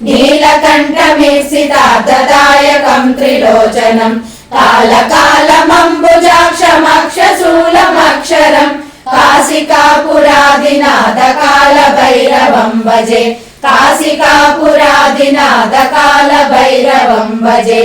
కాశికాపురాదినాథ కాల భైరవం కాశికాపురాదినాథ కాల భైరవం భజే త్రిలోచనం కాలకాలమంబుజాక్షమక్షశూలమక్షరం కాశికాపురాదినాథ కాల భైరవం భజే కాశికాపురాదినాథ కాల భైరవం భజే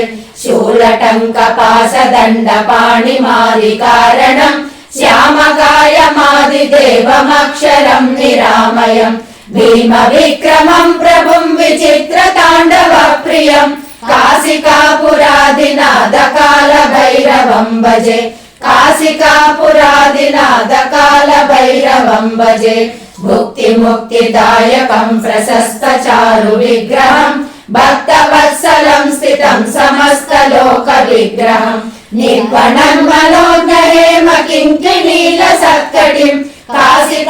శూలటంక భీమ విక్రమం ప్రభుం విచిత్ర తాండవ ప్రియం కాశికాపురాదినాథ కాల భైరవం భజే కాశికాపురాదినాథ కాల భైరవం భజే భుక్తి ముక్తిదాయకం ప్రశస్త చారు విగ్రహం భక్తవత్సలం స్థితం సమస్త లోక విగ్రహం నిర్వణం మనోజ్ఞ హేమ కింకి నీల సత్కటిం కాశిక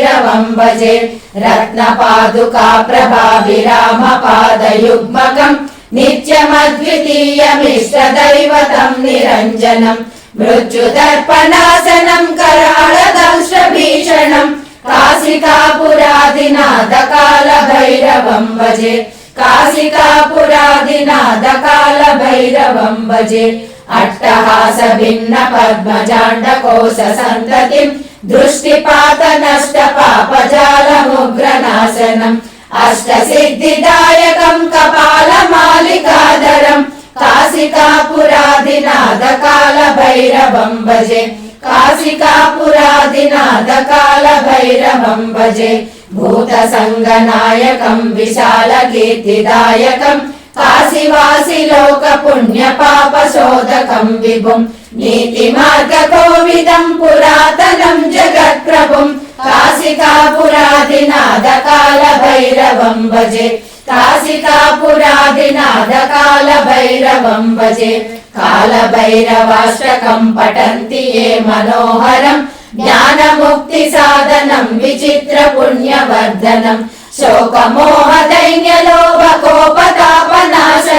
సుశర్మదాయకం విభుం స్వర్ణవర్ణ కేశపాశ శోభితాంగ మండలం కాశికాపురాదినాథ కాల భైరవం భజే కాశికాపురాదినాథ కాల భైరవం భజే రత్న దృష్టిపాత నష్ట పాపజాలముగ్రనాశనం అష్ట సిద్ధిదాయకం కపాల మాలికాదరం కాశికాపురాదినాథ కాల భైరవం భజే. కాశికాపురాదినాథ కాల భైరవం భజే. భూత సంగనాయకం విశాల కీర్తిదాయకం కాశీవాసి లోక పుణ్య పాప శోధకం విభుం నీతి మార్గ కోవిదం పురాతనం జగత్ప్రభుం కాశికాపురాదినాథ కాల భైరవం భజే కాశికాపురాదినాథ కాల భైరవం భజే కాల భైరవాష్టకం పఠంతి ఏ మనోహరం జ్ఞానముక్తి సాధనం విచిత్ర పుణ్యవర్ధనం శోకమోహ దైన్యలోభ కోపతా